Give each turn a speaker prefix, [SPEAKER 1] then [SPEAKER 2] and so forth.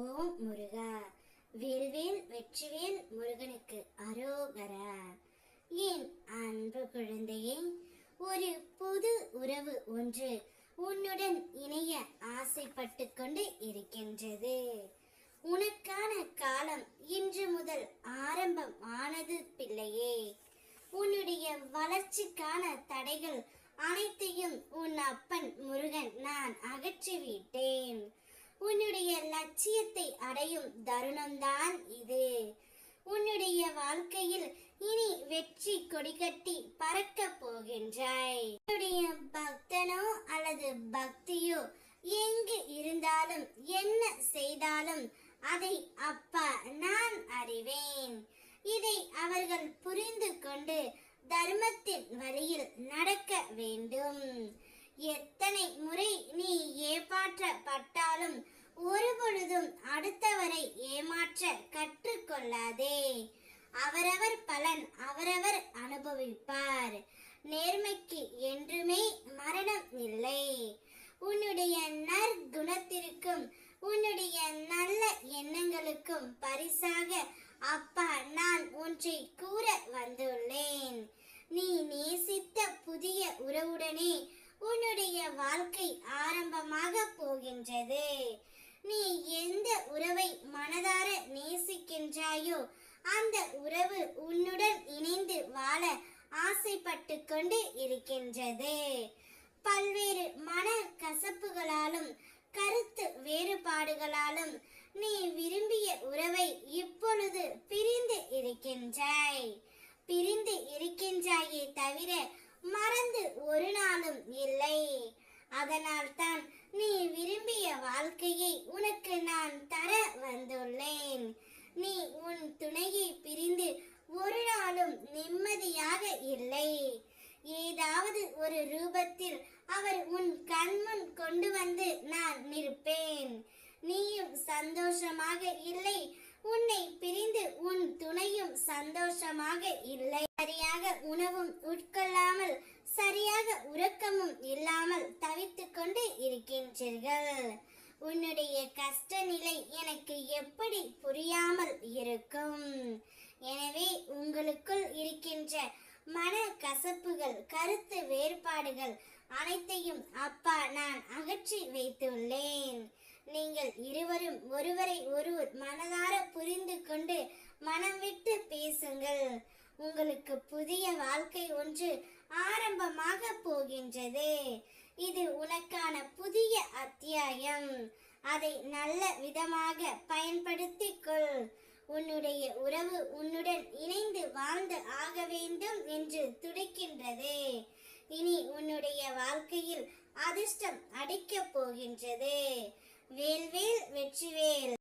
[SPEAKER 1] ஓம் முருகா. வேல்வேல் வெற்றிவேல் முருகனுக்கு அரோகரா. என் அன்பு குழந்தையே ஒரு புது உறவு ஒன்று உன்னுடன் இணைய ஆசைப்பட்டு கொண்டு இருக்கின்றது. உனக்கான காலம் இன்று முதல் ஆரம்பம் ஆனது பிள்ளையே. உன்னுடைய வளர்ச்சிக்கான தடைகள் அனைத்தையும் உன் அப்பன் முருகன் நான் அகற்றிவிட்டேன். உன்னுடைய லட்சியத்தை அடையும் தருணம்தான் இது. உன்னுடைய வாழ்க்கையில் இனி வெற்றி கொடிகட்டி பறக்க போகின்றாய். உன்னுடைய பக்தனோ அல்லது பக்தியோ எங்கு இருந்தாலும் என்ன செய்தாலும் அதை அப்பா நான் அறிவேன். இதை அவர்கள் புரிந்து கொண்டு தர்மத்தின் வழியில் நடக்க வேண்டும். எத்தனை முறை நீ ஏமாற்றப்பட்டாலும் ஒருபொழுதும் அடுத்தவரை ஏமாற்ற கற்றுக்கொள்ளாதே. அவரவர் பலன் அவரவர் அனுபவிப்பார். நேர்மைக்கு என்றுமே மரணம் இல்லை. உன்னுடைய நற்குணத்திற்கும் உன்னுடைய நல்ல எண்ணங்களுக்கும் பரிசாக அப்பா நான் ஒன்றை கூற வந்துள்ளேன். நீ நேசித்த புதிய உறவுடனே உன்னுடைய வாழ்க்கை ஆரம்பமாக போகின்றது. நீ எந்த உறவை மனதார நேசிக்கின்றாயோ அந்த உறவு உன்னுடன் இணைந்து வாழ ஆசைப்பட்டு கொண்டு இருக்கின்றது. பல்வேறு மன கசப்புகளாலும் கருத்து வேறுபாடுகளாலும் நீ விரும்பிய உறவை இப்பொழுது பிரிந்து இருக்கின்றாய். பிரிந்து இருக்கின்றாயே தவிர மறந்து ஒரு நாளும் இல்லை. அதனால் தான் நீ விரும்பிய வாழ்க்கையை உனக்கு நான் தர வந்துள்ளேன். நீ உன் துணையை பிரிந்து ஒரு நாளும் நிம்மதியாக இல்லை. ஏதாவது ஒரு ரூபத்தில் அவர் உன் கண்முன் கொண்டு வந்து நான் நிற்பேன். நீயும் சந்தோஷமாக இல்லை உன்னை பிரிந்து உன் துணையும் சந்தோஷமாக இல்லை. சரியாக உணவும் உட்கொள்ள சரியாக உறக்கமும் இல்லாமல் தவித்துக் கொண்டு இருக்கின்றீர்கள். உன்னுடைய கஷ்ட நிலை எனக்கு எப்படி புரியாமல் இருக்கும்? எனவே உங்களுக்குள் இருக்கின்ற மன கசப்புகள் கருத்து வேறுபாடுகள் அனைத்தையும் அப்பா நான் அகற்றி வைத்துள்ளேன். நீங்கள் இருவரும் ஒருவரை ஒருவர் மனதார புரிந்து கொண்டு மனம் விட்டு பேசுங்கள். உங்களுக்கு புதிய வாழ்க்கை ஒன்று ஆரம்பமாக போகின்றது. இது உனக்கான புதிய அத்தியாயம். அதை நல்ல விதமாக பயன்படுத்திக் கொள் உன்னுடைய உறவு உன்னுடன் இணைந்து வாழ்ந்து ஆக வேண்டும் என்று துடிக்கின்றது. இனி உன்னுடைய வாழ்க்கையில் அதிர்ஷ்டம் அடிக்கப் போகின்றது. வேல்வேல் வெற்றிவேல்